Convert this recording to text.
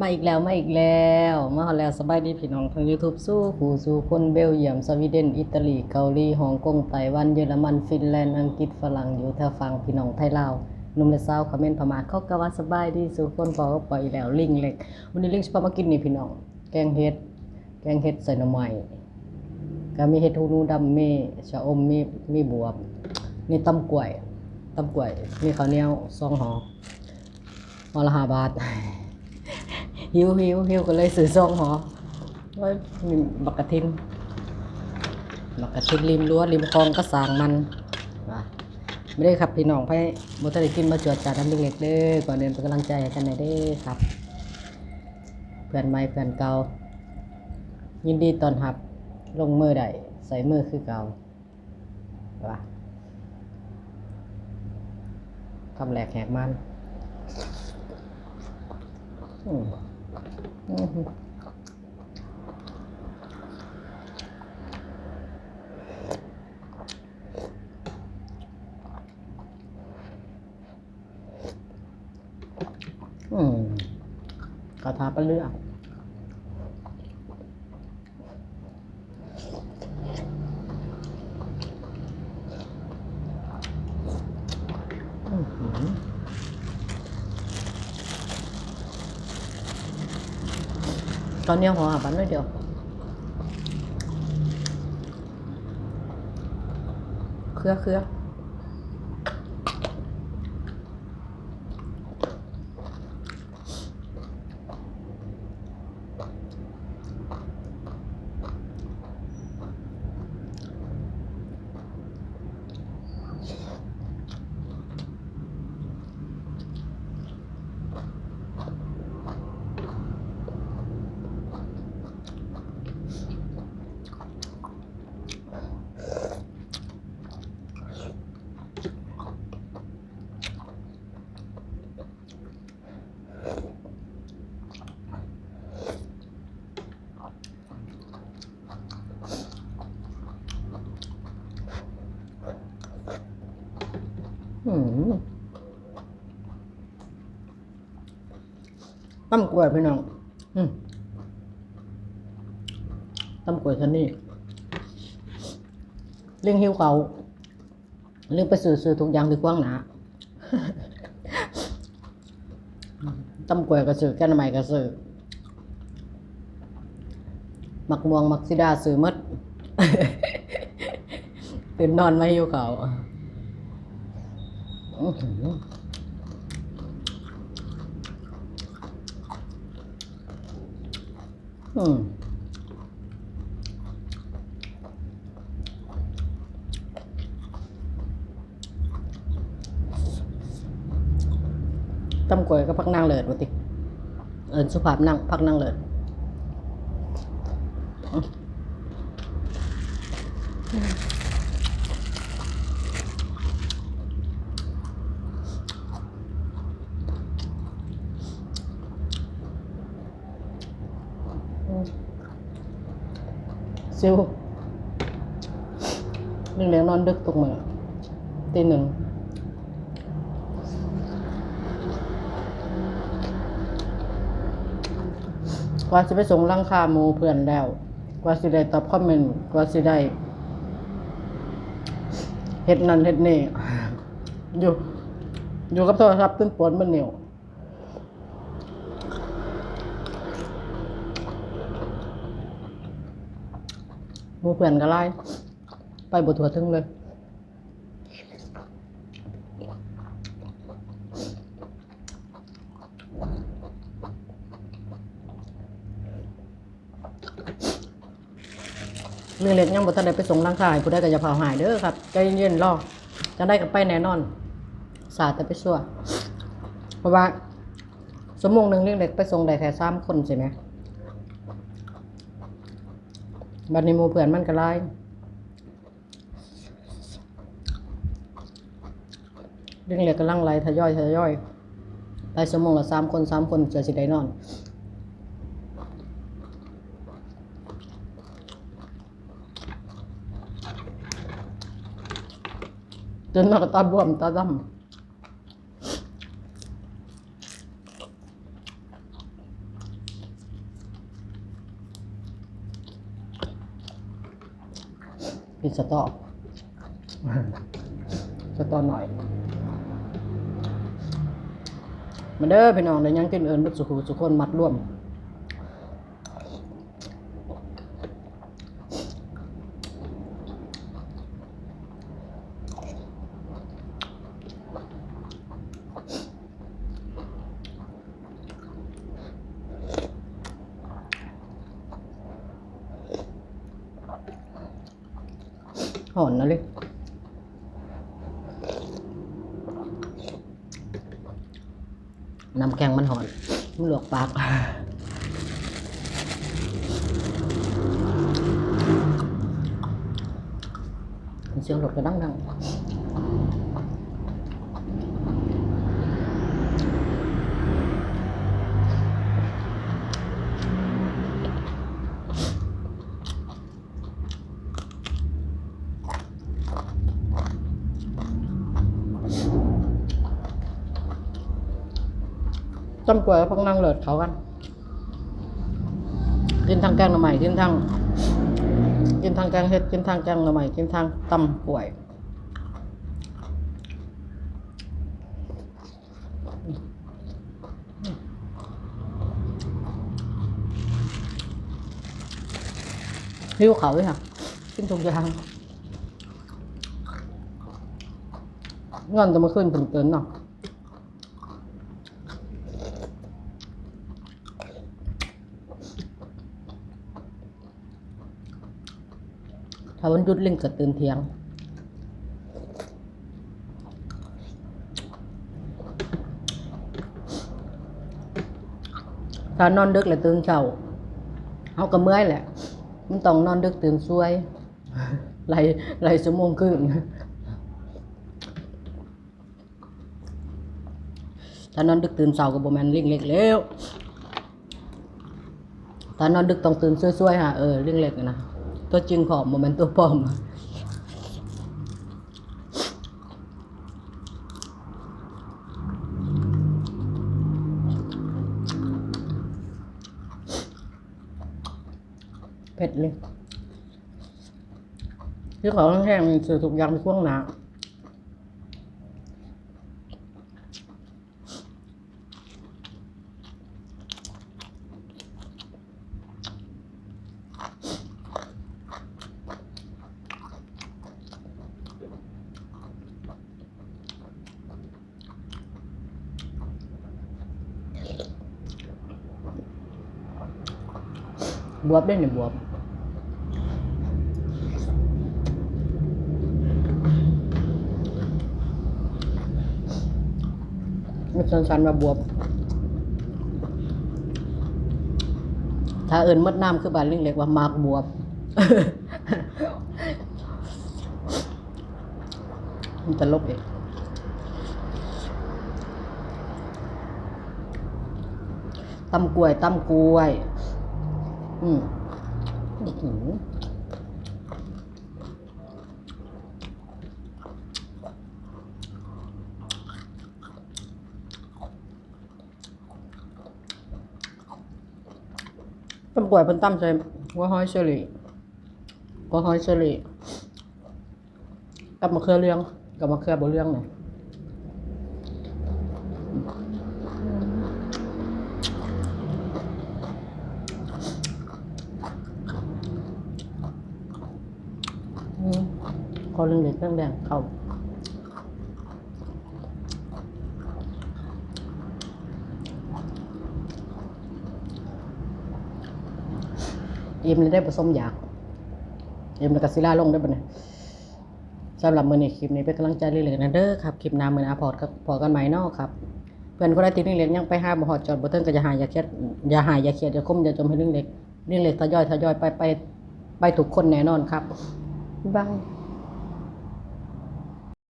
มาอีกแล้วมาอีกแล้วมาฮอแล้วสบายดีพี่น้องทาง YouTube สู้ผู้สู่คนเบลเยียมสวีเดนอิตาลีเกาหลีฮ่องกงไต้หวันเยอรมันฟินแลนด์อังกฤษฝรั่งอยู่แถวฝั่งพี่น้องไทยลาวหนุ่มและสาวคอมเมนต์พมาเขาก็ว่าสบายดีสู่คนพอก็ปล่อยแล้วลิงเล็กวันนี้ลิงสิพามากินนี่พี่น้อง แกงเห็ดแกงเห็ดใส่หน่อไม้ก็มีเห็ดหูนูดำมีชะอมมีมีบวบมีตำกล้วยตำกล้วยมีข้าวเหนียวซองห่อหอละห้าบาท หิวหิวหิวก็เลยซื้อซองหอไว้มีบักกะทินบักกะทินริมรั้วริมคลองก็สางมันวะไม่ได้ครับพี่น้องไปบ่ทันได้กินมาจวดจาดน้ำเล็กๆเด้อก่อนเดินเป็นกำลังใจให้กันหน่อยเด้อครับ เพื่อนใหม่เพื่อนเก่ายินดีตอนรับลงมือได้ใส่มือคือเก่าว่ะคำแรกแหกมัน อืมอืมกระทาปลาเลือกอื้อหือ ตอนนี้หัวอาบันน้อยเดียวเครือเครืออืม ตั้มกล้วยพี่น้องตั้มกล้วยฉันนี่เรื่องหิวเขาเรื่องไปซื้อซื้อทุกอย่างดีกว้างหนาตั้มกล้วยก็ซื้อแก้นใหม่ก็ซื้อมักม่วงมักซิดาซื้อมดตื่นนอนไม่หิวเขา อื้อหืออืมตำกวยก็พักนางเลิศวะติ เอินสุภาพนั่งพักนั่งเลิศอื้อ ซิวเรื่องเลี้ยงนอนดึกตกมือตีหนึ่งกว่าสิไปส่งรังคาหมูเพื่อนแล้วกว่าสิได้ตอบคอมเมนต์กว่าสิได้เฮ็ดนั่นเฮ็ดนี่อยู่ อยู่กับโทรศัพท์ตึ้นปวดมันเหนียวห มูเพื่อนก็ไล่ไปบ่ทั่วถึงเลยเรื่องเล็กยังบ่ทันได้ไปส่งร่างกายผู้ใดก็อย่าเผาหายเด้อครับใจเย็นๆรอจะได้กับไปแน่นอน สาแต่ไปชั่วเพราะว่าสมงหนึ่งเรื่องเล็กไปส่งได้แค่สามคนใช่ไหม บัดนี้หมู่เพื่อนมันก็ไล่เรื่องเล็กกำลังไล่ทยอยทยอยไปสมงละสามคนสามคนจะสิได้นอนจนมากตาบวมตาดำ กิน สตอสตอหน่อยมาเด้อพี่น้องได้ยังกินเอิญบุสุขุสุคนมัดร่วม หอนนะลิน้ำแกงมันหอนมันหลวกปากเสียงรถก็ดังดั งจำกล้วยพักนั่งเลิศเขากัน กินทางแกงหน่อไม้กินทาง กินทางแกงเห็ด กินทางแกงหน่อไม้กินทางตำป่วยหิวเขาเลยค่ะกินทุกอย่างเงินจะมาขึ้นถึงเตินเนาะ ถ้าวันหยุดเล่นก็ตื่นเที่ยง ถ้านอนดึกเลยตื่นเช้าเอาก็เมื่อยแหละ มันต้องนอนดึกตื่นสวยไหลไหลชั่วโมงครึ่งถ้านอนดึกตื่นเช้าก็บ่แม่นเรื่องเล็กแล้วถ้านอนดึกต้องตื่นสวยๆฮะเออเรื่องเล็กนะ ตัวจริงของมันตัวปลอมเผ็ดเลยที่ของแห้งๆนี่อถูกอย่างในช่วงหนา บวบได้เนี่ยบวบมันสันๆมาบวบ ถ้าเอิญมดน้ำคือบานเรื่องเล็กว่ามากบวบมันตลกเองตำกล้วยตำกล้วย อืมอื้อหือตำกล้วยเป็นตำใส่หัวหอยเชอรี่หัวหอยเชอรี่กับมะเขือเรืองกับมะเขือบเรืองเนี่ยอืม ขอเรื่องเล็กเรื่องแดงเข้าอิมเลยได้ผสมอยากอิมแล้วก็ศิล่าลงได้ปะเนี่ยสำหรับมือในคลิปนี้เป็นกำลังใจเรื่อยๆนะเด้อครับคลิปหน้ามือหนาพอดก็พอกันไหมนอกครับเพื่อนคนใดติดเรื่องเล็กยังไปห้าบ่หอดจอดบ่เทิงก็อย่าหายอย่าเครียดอย่าหายอย่าเครียดอย่าคมอย่าจมให้เรื่องเล็กเรื่องเล็กทยอยทยอยไปไปไปถูกคนแน่นอนครับบ๊ายบาย